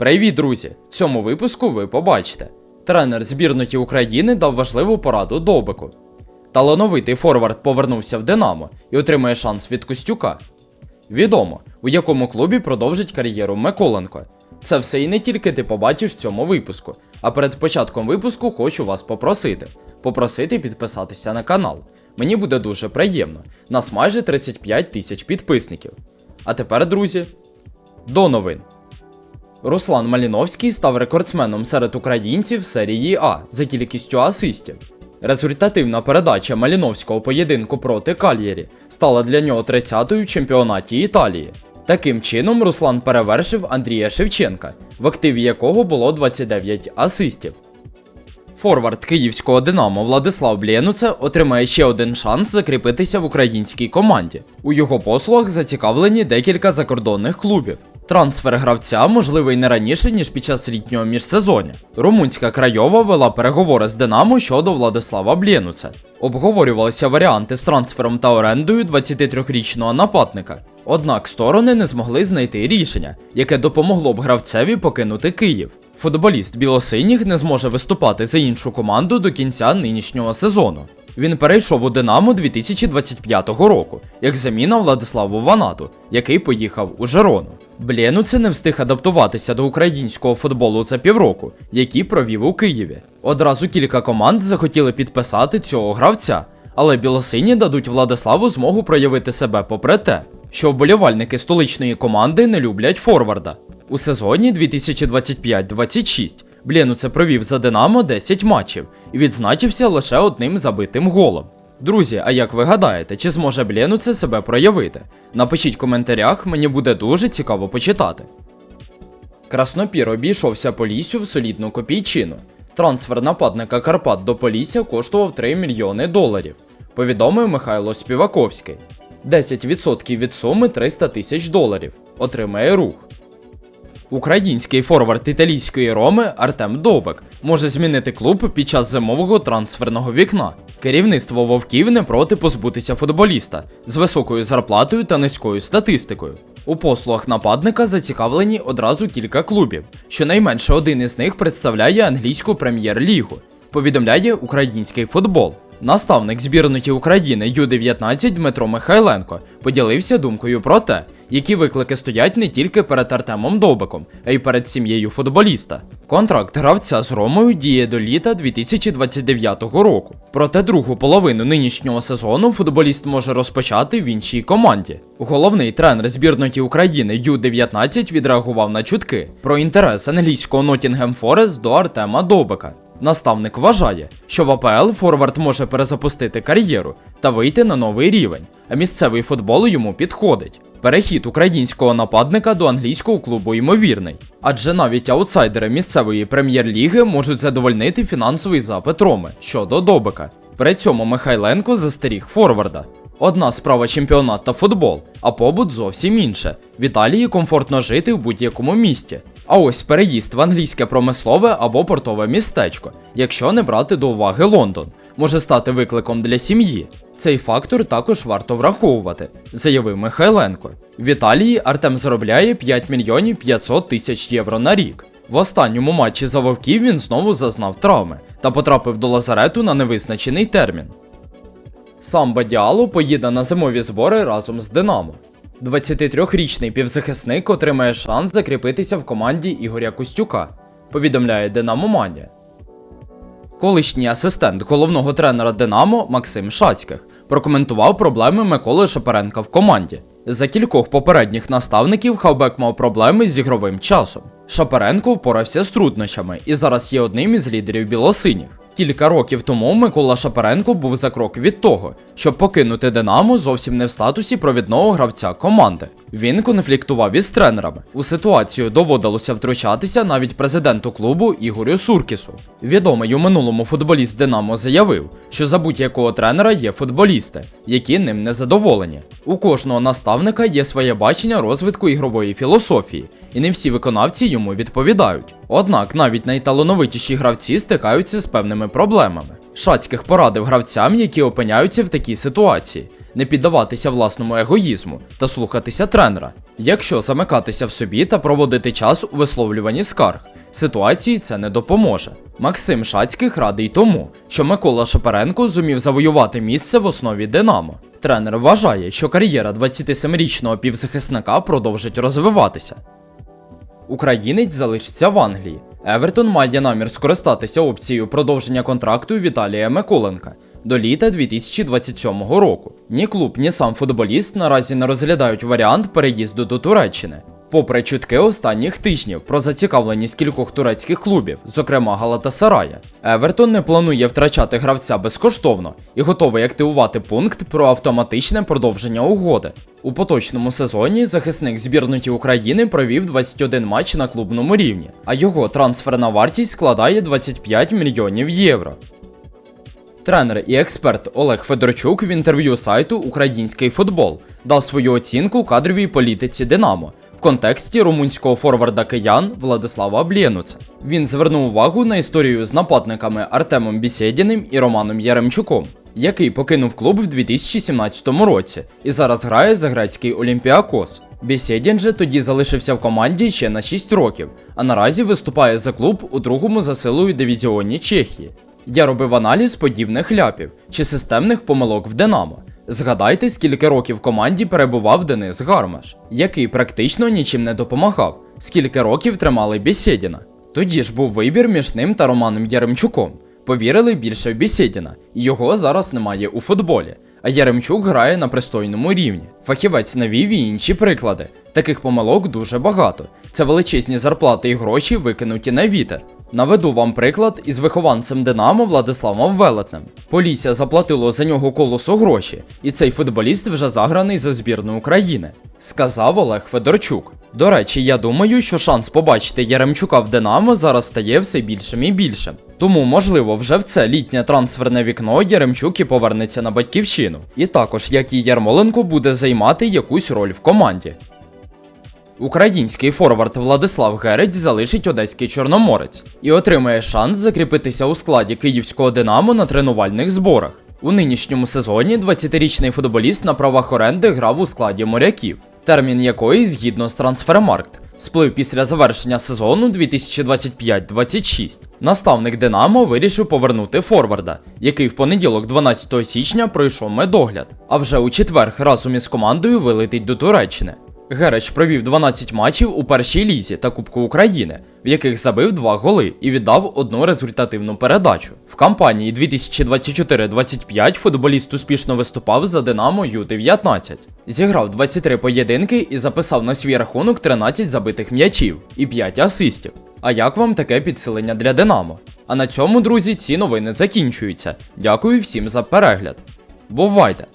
Привіт, друзі! В цьому випуску ви побачите. Тренер збірної України дав важливу пораду Довбику. Талановитий форвард повернувся в Динамо і отримає шанс від Костюка. Відомо, у якому клубі продовжить кар'єру Миколенко. Це все і не тільки ти побачиш в цьому випуску. А перед початком випуску хочу вас попросити. Попросити підписатися на канал. Мені буде дуже приємно. Нас майже 35 тисяч підписників. А тепер, друзі, до новин. Руслан Маліновський став рекордсменом серед українців серії А за кількістю асистів. Результативна передача Маліновського поєдинку проти Кальєрі стала для нього 30-ю в чемпіонаті Італії. Таким чином, Руслан перевершив Андрія Шевченка, в активі якого було 29 асистів. Форвард київського Динамо Владислав Блєнуце отримає ще один шанс закріпитися в українській команді. У його послугах зацікавлені декілька закордонних клубів. Трансфер гравця можливий не раніше, ніж під час літнього міжсезоння. Румунська Крайова вела переговори з Динамо щодо Владислава Блєнуце. Обговорювалися варіанти з трансфером та орендою 23-річного нападника. Однак сторони не змогли знайти рішення, яке допомогло б гравцеві покинути Київ. Футболіст білосиніх не зможе виступати за іншу команду до кінця нинішнього сезону. Він перейшов у Динамо 2025 року, як заміна Владиславу Ванату, який поїхав у Жерону. Блєнуце не встиг адаптуватися до українського футболу за півроку, який провів у Києві. Одразу кілька команд захотіли підписати цього гравця, але білосині дадуть Владиславу змогу проявити себе попри те, що вболівальники столичної команди не люблять форварда. У сезоні 2025-26 Блєнуце провів за Динамо 10 матчів і відзначився лише одним забитим голом. Друзі, а як ви гадаєте, чи зможе Блєнуце себе проявити? Напишіть в коментарях, мені буде дуже цікаво почитати. Краснопір обійшовся Поліссю в солідну копійчину. Трансфер нападника Карпат до Полісся коштував 3 мільйони доларів, повідомив Михайло Співаковський. 10% від суми 300 тисяч доларів. Отримає рух. Український форвард італійської Роми Артем Довбек може змінити клуб під час зимового трансферного вікна. Керівництво вовків не проти позбутися футболіста з високою зарплатою та низькою статистикою. У послугах нападника зацікавлені одразу кілька клубів. Щонайменше один із них представляє англійську прем'єр-лігу. Повідомляє український футбол. Наставник збірної України Ю-19 Дмитро Михайленко поділився думкою про те, які виклики стоять не тільки перед Артемом Довбиком, а й перед сім'єю футболіста. Контракт гравця з Ромою діє до літа 2029 року. Проте другу половину нинішнього сезону футболіст може розпочати в іншій команді. Головний тренер збірної України Ю-19 відреагував на чутки про інтерес англійського Nottingham Forest до Артема Довбика. Наставник вважає, що в АПЛ Форвард може перезапустити кар'єру та вийти на новий рівень, а місцевий футбол йому підходить. Перехід українського нападника до англійського клубу ймовірний, адже навіть аутсайдери місцевої прем'єр-ліги можуть задовольнити фінансовий запит Роми щодо Добика. При цьому Михайленко застеріг Форварда. Одна справа чемпіонат та футбол, а побут зовсім інше. В Італії комфортно жити в будь-якому місті. А ось переїзд в англійське промислове або портове містечко, якщо не брати до уваги Лондон, може стати викликом для сім'ї. Цей фактор також варто враховувати, заявив Михайленко. В Італії Артем заробляє 5 мільйонів 500 тисяч євро на рік. В останньому матчі за вовків він знову зазнав травми та потрапив до лазарету на невизначений термін. Самба Діало поїде на зимові збори разом з Динамо. 23-річний півзахисник отримає шанс закріпитися в команді Ігоря Костюка, повідомляє Динамо Манія. Колишній асистент головного тренера Динамо Максим Шацьких прокоментував проблеми Миколи Шапаренка в команді. За кількох попередніх наставників Хавбек мав проблеми з ігровим часом. Шапаренко впорався з труднощами і зараз є одним із лідерів білосиніх. Кілька років тому Микола Шапаренко був за крок від того, щоб покинути Динамо зовсім не в статусі провідного гравця команди. Він конфліктував із тренерами. У ситуацію доводилося втручатися навіть президенту клубу Ігорю Суркісу. Відомий у минулому футболіст Динамо заявив, що за будь-якого тренера є футболісти, які ним не задоволені. У кожного наставника є своє бачення розвитку ігрової філософії, і не всі виконавці йому відповідають. Однак навіть найталановитіші гравці стикаються з певними проблемами. Шацьких порадив гравцям, які опиняються в такій ситуації, не піддаватися власному егоїзму та слухатися тренера. Якщо замикатися в собі та проводити час у висловлюванні скарг, ситуації це не допоможе. Максим Шацьких радий тому, що Микола Шапаренко зумів завоювати місце в основі Динамо. Тренер вважає, що кар'єра 27-річного півзахисника продовжить розвиватися. Українець залишиться в Англії. Евертон має намір скористатися опцією продовження контракту Віталія Миколенка до літа 2027 року. Ні клуб, ні сам футболіст наразі не розглядають варіант переїзду до Туреччини. Попри чутки останніх тижнів про зацікавленість кількох турецьких клубів, зокрема Галатасарая, Евертон не планує втрачати гравця безкоштовно і готовий активувати пункт про автоматичне продовження угоди. У поточному сезоні захисник збірної України провів 21 матч на клубному рівні, а його трансферна вартість складає 25 мільйонів євро. Тренер і експерт Олег Федорчук в інтерв'ю сайту Український футбол дав свою оцінку кадровій політиці Динамо в контексті румунського форварда киян Владислава Блєнуца. Він звернув увагу на історію з нападниками Артемом Бісєдіним і Романом Яремчуком, який покинув клуб в 2017 році і зараз грає за грецький Олімпіакос. Бісєдін же тоді залишився в команді ще на 6 років, а наразі виступає за клуб у другому за силою дивізіоні Чехії. Я робив аналіз подібних ляпів чи системних помилок в Динамо. Згадайте, скільки років в команді перебував Денис Гармаш, який практично нічим не допомагав, скільки років тримали Бісєдіна. Тоді ж був вибір між ним та Романом Яремчуком. Повірили більше в Бісєдіна, його зараз немає у футболі. А Яремчук грає на пристойному рівні. Фахівець навів і інші приклади. Таких помилок дуже багато. Це величезні зарплати і гроші викинуті на вітер. Наведу вам приклад із вихованцем Динамо Владиславом Велетнем. Полісся заплатило за нього колосу гроші, і цей футболіст вже заграний за збірну України, сказав Олег Федорчук. До речі, я думаю, що шанс побачити Яремчука в Динамо зараз стає все більшим і більшим. Тому, можливо, вже в це літнє трансферне вікно Яремчук і повернеться на батьківщину. І також, як і Ярмоленко, буде займати якусь роль в команді. Український форвард Владислав Герець залишить одеський чорноморець і отримає шанс закріпитися у складі київського Динамо на тренувальних зборах. У нинішньому сезоні 20-річний футболіст на правах оренди грав у складі моряків, термін якої, згідно з Трансфермаркт, сплив після завершення сезону 2025-26. Наставник Динамо вирішив повернути форварда, який в понеділок, 12 січня, пройшов медогляд, а вже у четвер разом із командою вилетить до Туреччини. Гереч провів 12 матчів у першій лізі та Кубку України, в яких забив 2 голи і віддав одну результативну передачу. В кампанії 2024-25 футболіст успішно виступав за Динамо Ю-19. Зіграв 23 поєдинки і записав на свій рахунок 13 забитих м'ячів і 5 асистів. А як вам таке підсилення для Динамо? А на цьому, друзі, ці новини закінчуються. Дякую всім за перегляд. Бувайте!